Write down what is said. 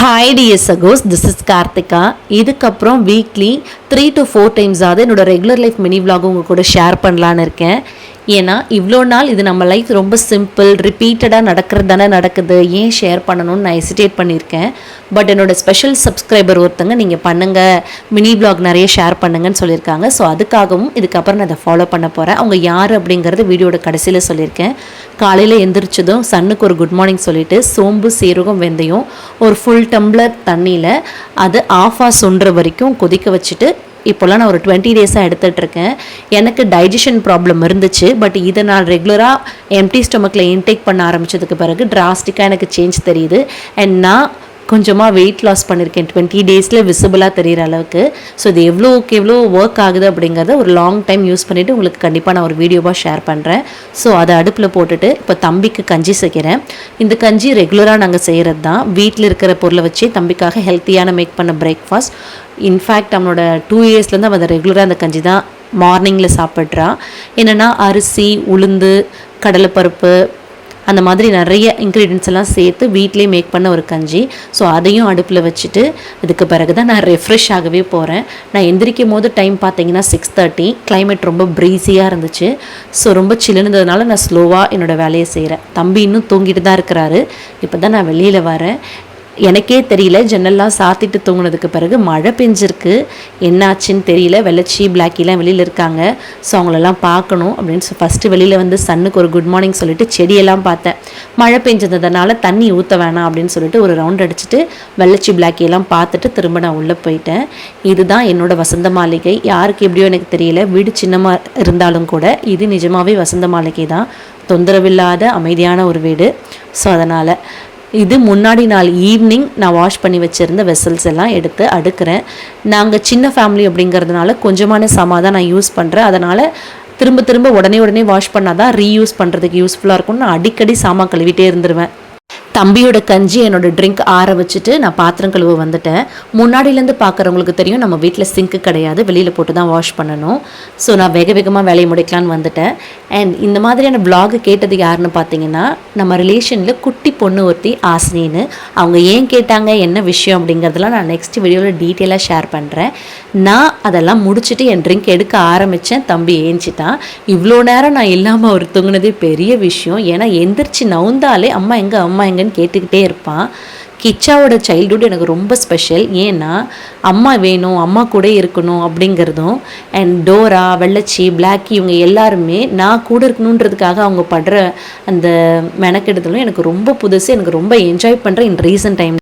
Hi டிஎஸ் சகோஸ் this is Karthika இதுக்கப்புறம் weekly three to four times ஆகுது என்னோட ரெகுலர் லைஃப் மினி vlog உங்கள் கூட ஷேர் பண்ணலான்னு இருக்கேன். ஏன்னா இவ்வளோ நாள் இது நம்ம லைஃப் ரொம்ப சிம்பிள் ரிப்பீட்டடாக நடக்கிறது தானே நடக்குது. ஏன் ஷேர் பண்ணணும்னு நான் ஹெசிடேட் பண்ணியிருக்கேன். பட் என்னோட ஸ்பெஷல் சப்ஸ்கிரைபர் ஒருத்தங்க நீங்கள் பண்ணுங்கள் மினி பிளாக் நிறைய ஷேர் பண்ணுங்கன்னு சொல்லியிருக்காங்க. ஸோ அதுக்காகவும் இதுக்கப்புறம் நான் அதை ஃபாலோ பண்ண போகிறேன் அவங்க யார் அப்படிங்கிறது வீடியோட கடைசியில் சொல்லியிருக்கேன். காலையில் எந்திரிச்சதும் சன்னுக்கு ஒரு குட் மார்னிங் சொல்லிவிட்டு சோம்பு சீரகம் வெந்தயம் ஒரு ஃபுல் டம்ளர் தண்ணியில் அது ஆஃபாக சுண்டுற வரைக்கும் கொதிக்க வச்சுட்டு இப்போல்லாம் நான் ஒரு டுவெண்ட்டி டேஸாக எடுத்துகிட்டு இருக்கேன் எனக்கு டைஜஷன் ப்ராப்ளம் இருந்துச்சு பட் இதை நான் ரெகுலராக எம்டி ஸ்டொமக்கில் இன்டேக் பண்ண ஆரம்பிச்சதுக்கு பிறகு டிராஸ்டிக்காக எனக்கு சேஞ்ச் தெரியுது. அண்ட் நான் கொஞ்சமாக வெயிட் லாஸ் பண்ணியிருக்கேன் டுவெண்ட்டி டேஸில் விசிபிளாக தெரிகிற அளவுக்கு. ஸோ இது எவ்வளோக்கு எவ்வளோ ஒர்க் ஆகுது அப்படிங்கிறத ஒரு லாங் டைம் யூஸ் பண்ணிவிட்டு உங்களுக்கு கண்டிப்பாக நான் ஒரு வீடியோவாக ஷேர் பண்ணுறேன் ஸோ அதை அடுப்பில் போட்டுட்டு இப்போ தம்பிக்கு கஞ்சி செய்கிறேன். இந்த கஞ்சி ரெகுலராக நாங்கள் செய்கிறது தான் வீட்டில் இருக்கிற பொருளை வச்சு தம்பிக்காக ஹெல்த்தியான மேக் பண்ண பிரேக்ஃபாஸ்ட் இன்ஃபேக்ட் அவனோட டூ இயர்ஸ்லேருந்து அவன் அதை ரெகுலராக அந்த கஞ்சி தான் மார்னிங்கில் சாப்பிட்றான் என்னென்னா அரிசி உளுந்து கடலைப்பருப்பு அந்த மாதிரி நிறைய இன்க்ரீடியன்ஸ் எல்லாம் சேர்த்து வீட்டிலே மேக் பண்ண ஒரு கஞ்சி. ஸோ அதையும் அடுப்பில் வச்சுட்டு இதுக்கு பிறகு தான் நான் ரெஃப்ரெஷ் ஆகவே போகிறேன் நான் எந்திரிக்கும் போது டைம் பார்த்தீங்கன்னா சிக்ஸ் தேர்ட்டி கிளைமேட் ரொம்ப ப்ரீஸியாக இருந்துச்சு. ஸோ ரொம்ப சில்லுனதுனால நான் ஸ்லோவாக என்னோடய வேலையை செய்கிறேன் தம்பி இன்னும் தூங்கிட்டு தான் இருக்கிறாரு. இப்போ தான் நான் வெளியில் வரேன். எனக்கே தெரியல. ஜன்னல்லாம் சாத்திட்டு தூங்குனதுக்கு பிறகு மழை பெஞ்சிருக்கு. என்னாச்சுன்னு தெரியல. வெள்ளச்சி பிளாக்கிலாம் வெளியில் இருக்காங்க. ஸோ அவங்களெல்லாம் பார்க்கணும் அப்படின்னு ஃபஸ்ட்டு வெளியில் வந்து சன்னுக்கு ஒரு குட் மார்னிங் சொல்லிட்டு செடியெல்லாம் பார்த்தேன். மழை பெஞ்சதுனால தண்ணி ஊற்ற வேணாம் அப்படின்னு சொல்லிட்டு ஒரு ரவுண்ட் அடிச்சுட்டு வெள்ளச்சி பிளாக்கியெல்லாம் பார்த்துட்டு திரும்ப நான் உள்ளே போயிட்டேன். இதுதான் என்னோட வசந்த மாளிகை. யாருக்கு எப்படியோ எனக்கு தெரியல. வீடு சின்னமாக இருந்தாலும் கூட இது நிஜமாகவே வசந்த மாளிகை தான் தொந்தரவில்லாத அமைதியான ஒரு வீடு. ஸோ அதனால் இது முன்னாடி நாள் ஈவினிங் நான் வாஷ் பண்ணி வச்சுருந்த வெசல்ஸ் எல்லாம் எடுத்து அடுக்கிறேன். நாங்கள் சின்ன ஃபேமிலி அப்படிங்கிறதுனால கொஞ்சமான சாமா தான் நான் யூஸ் பண்ணுறேன் அதனால் திரும்ப திரும்ப உடனே உடனே வாஷ் பண்ணால் தான் ரீயூஸ் பண்ணுறதுக்கு யூஸ்ஃபுல்லாக இருக்கும்னு நான் அடிக்கடி சாமா கழுவிட்டே இருந்துருவேன். தம்பியோட கஞ்சி என்னோட ட்ரிங்க் ஆற வச்சுட்டு நான் பாத்திரம் கழுவ வந்துட்டேன். முன்னாடியிலேருந்து பார்க்குறவங்களுக்கு தெரியும் நம்ம வீட்டில் சிங்க்கு கிடையாது. வெளியில் போட்டு தான் வாஷ் பண்ணணும். ஸோ நான் வேக வேகமாக வேலையை முடிக்கலான்னு வந்துட்டேன். அண்ட் இந்த மாதிரியான vlog கேட்டது யாருன்னு பார்த்தீங்கன்னா நம்ம ரிலேஷனில் குட்டி பொண்ணு ஒருத்தி ஆசினின்னு அவங்க ஏன் கேட்டாங்க என்ன விஷயம் அப்படிங்கிறதெல்லாம் நான் நெக்ஸ்ட் வீடியோவில் டீட்டெயிலாக ஷேர் பண்ணுறேன் நான் அதெல்லாம் முடிச்சுட்டு என் ட்ரிங்க் எடுக்க ஆரம்பித்தேன் தம்பி ஏஞ்சிட்டான். இவ்வளோ நேரம் நான் இல்லாமல் ஒரு தூங்கினதே பெரிய விஷயம். ஏன்னா எந்திரிச்சு நவுந்தாலே அம்மா எங்கே அம்மா எங்கன்னு கேட்டுக்கிட்டே இருப்பான். கிச்சாவோட சைல்டுஹுட் எனக்கு ரொம்ப ஸ்பெஷல் ஏன்னா அம்மா வேணும் அம்மா கூட இருக்கணும் அப்படிங்கிறதும் அண்ட் டோரா வெள்ளச்சி பிளாக் இவங்க எல்லாருமே நான் கூட இருக்கணுன்றதுக்காக அவங்க படுற அந்த மெனக்கெடுதலும் எனக்கு ரொம்ப புதுசு எனக்கு ரொம்ப என்ஜாய் பண்ணுறேன் இன் ரீசன்ட் டைம்